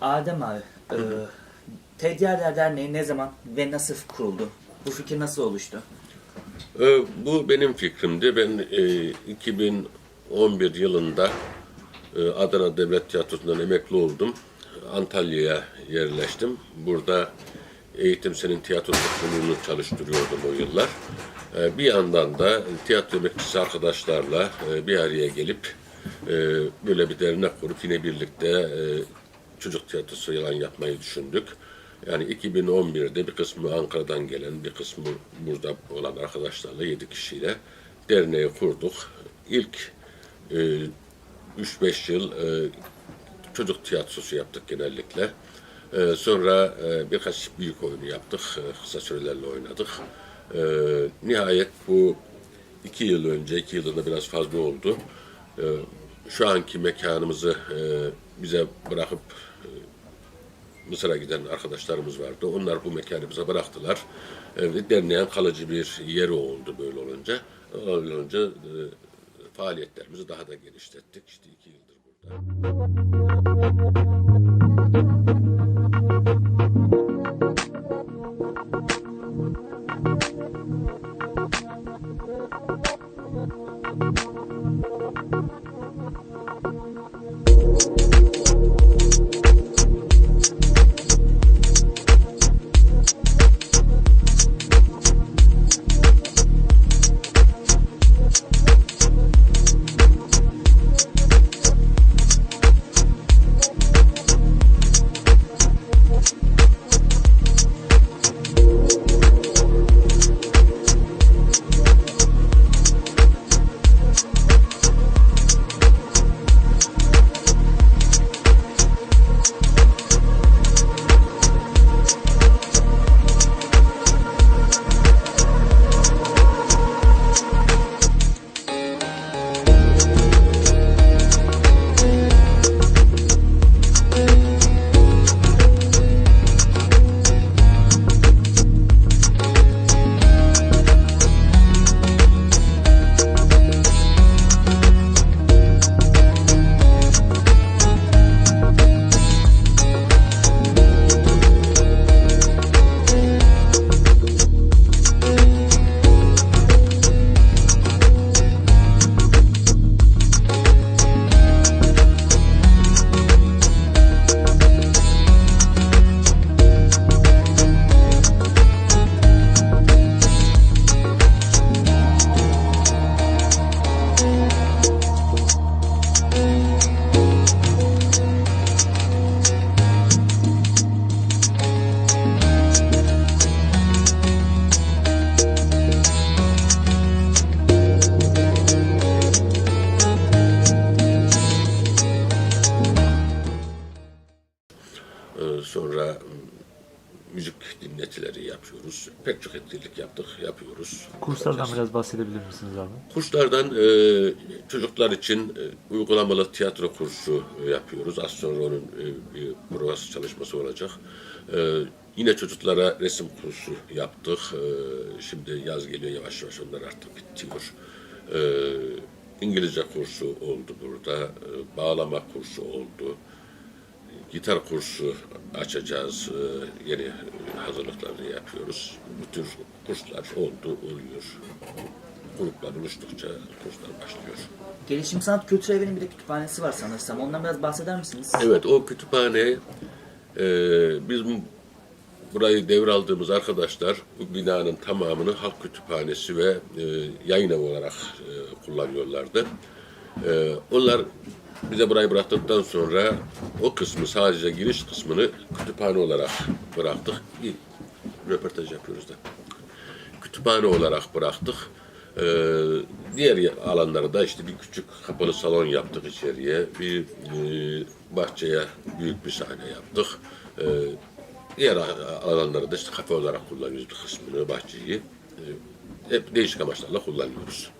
Adem abi, e, TDR Derneği ne zaman ve nasıl kuruldu? Bu fikir nasıl oluştu? Ee, Bu benim fikrimdi. Ben e, 2011 yılında e, Adana Devlet Tiyatrosu'ndan emekli oldum. Antalya'ya yerleştim. Burada Eğitim Senin Tiyatro çalıştırıyordum o yıllar. E, Bir yandan da tiyatro emekçisi arkadaşlarla e, bir araya gelip e, böyle bir dernek kurup yine birlikte çocuk tiyatrosu yalan yapmayı düşündük. Yani 2011'de bir kısmı Ankara'dan gelen, bir kısmı burada olan arkadaşlarla, yedi kişiyle derneği kurduk. İlk e, 3-5 yıl e, çocuk tiyatrosu yaptık genellikle. E, sonra e, birkaç büyük oyunu yaptık, e, kısa sürelerle oynadık. E, nihayet bu iki yıl önce, iki yılında biraz fazla oldu. E, şu anki mekanımızı e, bize bırakıp Mısır'a giden arkadaşlarımız vardı. Onlar bu mekanı bize bıraktılar. E, derneğin kalıcı bir yeri oldu böyle olunca. Öyle olunca e, faaliyetlerimizi daha da genişlettik. İşte iki yıldır burada. E, yapıyoruz. Pek çok etkinlik yaptık, yapıyoruz. Kurslardan Yapacağız. biraz bahsedebilir misiniz abi? Kurslardan e, çocuklar için e, uygulamalı tiyatro kursu e, yapıyoruz. Az sonra onun e, bir provası çalışması olacak. E, yine çocuklara resim kursu yaptık. E, şimdi yaz geliyor yavaş yavaş onlar artık bitiyor. E, İngilizce kursu oldu burada. E, bağlama kursu oldu. Gitar kursu açacağız. E, yeni hazırlıklarını yapıyoruz. Bu tür kurslar oldu, oluyor gruplar oluştukça kurslar başlıyor. Gelişim Sanat Kültür Evi'nin bir de kütüphanesi var sanırsam. Ondan biraz bahseder misiniz? Evet o kütüphane e, biz bu- burayı devraldığımız arkadaşlar bu binanın tamamını halk kütüphanesi ve e, yayın evi olarak e, kullanıyorlardı. E, onlar bize burayı bıraktıktan sonra o kısmı sadece giriş kısmını kütüphane olarak bıraktık. Bir röportaj yapıyoruz da. Kütüphane olarak bıraktık. Ee, diğer alanları da işte bir küçük kapalı salon yaptık içeriye. Bir e, bahçeye büyük bir sahne yaptık. Ee, diğer alanları da işte kafe olarak kullanıyoruz bir kısmını, bahçeyi. Ee, hep değişik amaçlarla kullanıyoruz.